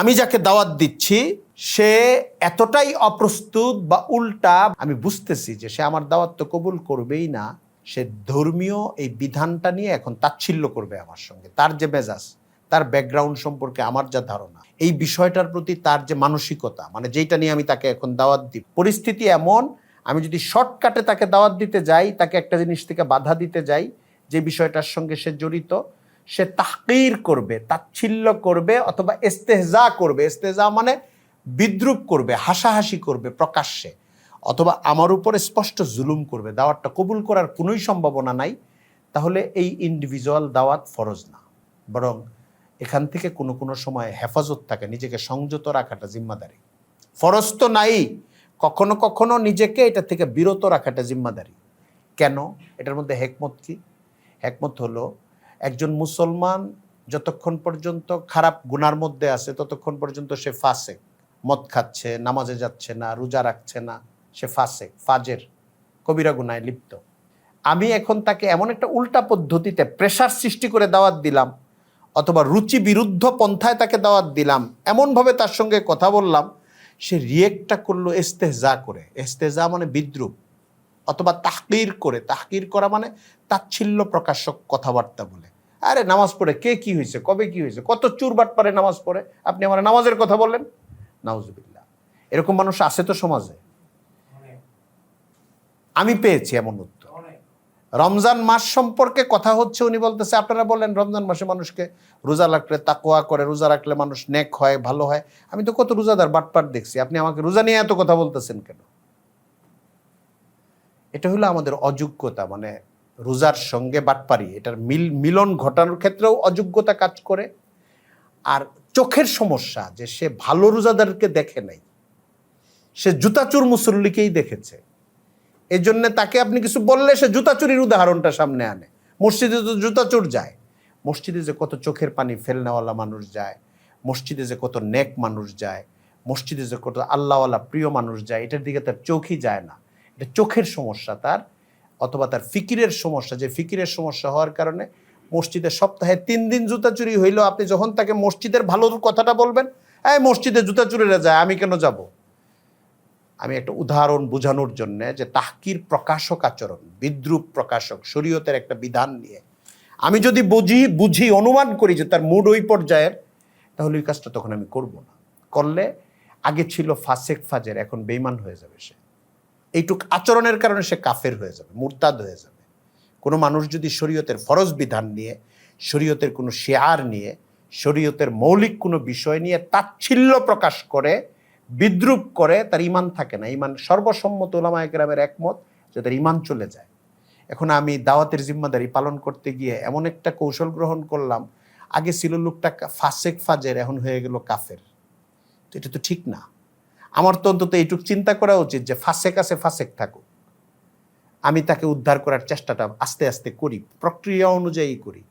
আমি যাকে দাওয়াত দিচ্ছি, সে এতটাই অপ্রস্তুত বা উল্টা, আমি বুঝতেছি যে সে আমার দাওয়াত তো কবুল করবেই না, সে ধর্মীয় এই বিধানটা নিয়ে এখন তাচ্ছিল্য করবে আমার সঙ্গে। তার যে মেজাজ, তার ব্যাকগ্রাউন্ড সম্পর্কে আমার যা ধারণা, এই বিষয়টার প্রতি তার যে মানসিকতা মানে যেইটা নিয়ে আমি তাকে এখন দাওয়াত দিই। পরিস্থিতি এমন, আমি যদি শর্টকাটে তাকে দাওয়াত দিতে যাই, তাকে একটা জিনিস থেকে বাধা দিতে যাই, যে বিষয়টার সঙ্গে সে জড়িত সে তাহকির করবে, তাচ্ছিল্য করবে অথবা ইস্তেহজা করবে। ইস্তেহজা মানে বিদ্রুপ করবে, হাসাহাসি করবে প্রকাশ্যে অথবা আমার উপরে স্পষ্ট জুলুম করবে। দাওয়াতটা কবুল করার কোনোই সম্ভাবনা নাই। তাহলে এই ইন্ডিভিজুয়াল দাওয়াত ফরজ না। বরং এখান থেকে কোনো কোনো সময় হেফাজত থাকে, নিজেকে সংযত রাখাটা জিম্মাদারি। ফরজ তো নাই, কখনো কখনো নিজেকে এটা থেকে বিরত রাখাটা জিম্মাদারি। কেন? এটার মধ্যে হেকমত কি? হেকমত হলো একজন মুসলমান যতক্ষণ পর্যন্ত খারাপ গুনার মধ্যে আছে, ততক্ষণ পর্যন্ত সে ফাঁসে। মদ খাচ্ছে, নামাজে যাচ্ছে না, রোজা রাখছে না, সে ফাঁসে, ফাজের, কবিরা গুনায় লিপ্ত। আমি এখন তাকে এমন একটা উল্টা পদ্ধতিতে প্রেশার সৃষ্টি করে দাওয়াত দিলাম, অথবা রুচি বিরুদ্ধ পন্থায় তাকে দাওয়াত দিলাম, এমনভাবে তার সঙ্গে কথা বললাম, সে রিয়েক্টটা করল এস্তেজা করে। এস্তেজা মানে বিদ্রুপ। অথবা তাহকির করে, তাহকির করা মানে তাচ্ছিল্য প্রকাশক কথাবার্তা বলে। আরে নামাজ পড়ে, কে কি হয়েছে, কবে কি হয়েছে, কত চুরবাট পারে নামাজ পড়ে, আপনি আমার নামাজের কথা বললেন? নাউজুবিল্লাহ। এরকম মানুষ আছে তো সমাজে? আমি পেয়েছি এমন উত্তর। রমজান মাস সম্পর্কে কথা হচ্ছে, উনি বলতেছে, আপনারা বলেন রমজান মাসে মানুষকে রোজা রাখলে তাকোয়া করে, রোজা রাখলে মানুষ নেক হয়, ভালো হয়। আমি তো কত রোজাদার বাটপাট দেখছি, আপনি আমাকে রোজা নিয়ে এত কথা বলতেছেন কেন? এটা হলো আমাদের অযোগ্যতা মানে রোজার সঙ্গে বাটপারি। এটার মিল, মিলন ঘটানোর ক্ষেত্রেও অযোগ্যতা কাজ করে। আর চোখের সমস্যা, যে সে ভালো রোজাদারকে দেখে নাই, সে জুতাচুর মুসল্লিকেই দেখেছে। এই জন্য তাকে আপনি কিছু বললে সে জুতাচুরির উদাহরণটা সামনে আনে। মসজিদে তো জুতাচুর যায়। মসজিদে যে কত চোখের পানি ফেলনেওয়ালা মানুষ যায়, মসজিদে যে কত নেক মানুষ যায়, মসজিদে যে কত আল্লাহওয়ালা প্রিয় মানুষ যায়, এটার দিকে তার চোখই যায় না। এটা চোখের সমস্যা তার অথবা তার ফিকিরের সমস্যা, যে ফিকিরের সমস্যা হওয়ার কারণে মসজিদে সপ্তাহে তিন দিন জুতা চুরি হইলেও আপনি যখন তাকে মসজিদের ভালোর কথাটা বলবেন, এই মসজিদে জুতা চুরিরা যায়, আমি কেন যাব? আমি একটা উদাহরণ বোঝানোর জন্য যে তাহকির প্রকাশক আচরণ, বিদ্রুপ প্রকাশক, শরীয়তের একটা বিধান নিয়ে। আমি যদি বুঝি বুঝি, অনুমান করি যে তার মুড ওই পর্যায়ের, তাহলে ওই কাজটা তখন আমি করব না। করলে আগে ছিল ফাসেক ফাজের, এখন বেইমান হয়ে যাবে সে। এইটুক আচরণের কারণে সে কাফের হয়ে যাবে, মুরতাদ হয়ে যাবে। কোনো মানুষ যদি শরীয়তের ফরজ বিধান নিয়ে, শরীয়তের কোনো শেয়ার নিয়ে, শরীয়তের মৌলিক কোনো বিষয় নিয়ে তাচ্ছিল্য প্রকাশ করে, বিদ্রুপ করে, তার ইমান থাকে না। ইমান সর্বসম্মত ওলামায় গ্রামের একমত যে তার ইমান চলে যায়। এখন আমি দাওয়াতের জিম্মাদারি পালন করতে গিয়ে এমন একটা কৌশল গ্রহণ করলাম, আগে ছিল লোকটা ফাসেক ফাজের, এখন হয়ে গেল কাফের। তো এটা তো ঠিক না। আমার তো অন্তত এইটুক চিন্তা করা উচিত যে ফাসেক আছে, ফাঁসেক থাকুক। আমি তাকে উদ্ধার করার চেষ্টাটা আস্তে আস্তে করি, প্রক্রিয়া অনুযায়ী করি।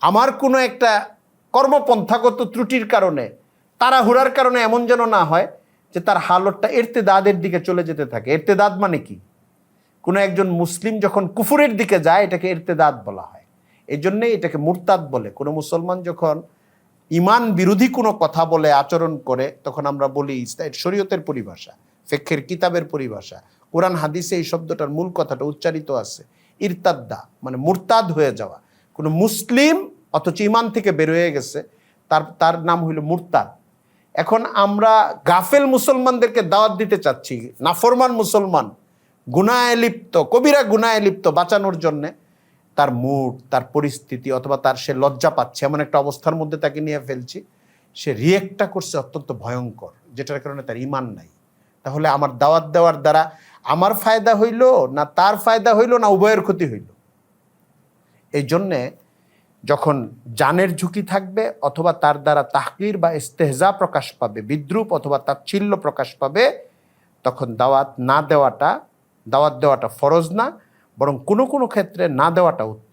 আমার কোনো একটা কর্মপন্থাগত ত্রুটির কারণে, তাড়াহুড়ার কারণে এমন যেন না হয় যে তার হালতটা এরতে এরতেদাদের দিকে চলে যেতে থাকে। এরতেদাদ মানে কি? কোনো একজন মুসলিম যখন কুফুরের দিকে যায়, এটাকে এরতেদাদ বলা হয়। এই জন্যেই এটাকে মুরতাদ বলে। কোনো মুসলমান যখন ইমান বিরোধী কোনো কথা বলে আচরণ করে, তখন আমরা বলি শরীয়তের পরিভাষা ফেক্ষের কিতাবের পরিভাষা। কোরআন, হাদিসে এই শব্দটার মূল কথাটা উচ্চারিত আছে। ইরতাদ্দা মানে মুরতাদ হয়ে যাওয়া। কোনো মুসলিম, অথচ ইমান থেকে বের হয়ে গেছে, তার তার নাম হইল মুরতাদ। এখন আমরা গাফেল মুসলমানদেরকে দাওয়াত দিতে চাচ্ছি, নাফরমান মুসলমান, গুনায় লিপ্ত, কবিরা গুনায় লিপ্ত বাঁচানোর জন্যে তার মুড তার পরিস্থিতি অথবা তার সে লজ্জা পাচ্ছে, এমন একটা অবস্থার মধ্যে তাকে নিয়ে ফেলছি। সে রিয়েক্টটা করছে অত্যন্ত ভয়ঙ্কর, যেটার কারণে তার ইমান নাই। তাহলে আমার দাওয়াত দেওয়ার দ্বারা আমার ফায়দা হইল না তার ফায়দা হইল না উভয়ের ক্ষতি হইল? এই জন্যে যখন জানের ঝুঁকি থাকবে অথবা তার দ্বারা তাহকির বা ইস্তেহজা প্রকাশ পাবে, বিদ্রুপ অথবা তার তাচ্ছিল্য প্রকাশ পাবে, তখন দাওয়াত না দেওয়াটা, দাওয়াত দেওয়াটা ফরজ না। বরং কোনো কোনো ক্ষেত্রে না দেওয়াটা উত্তম।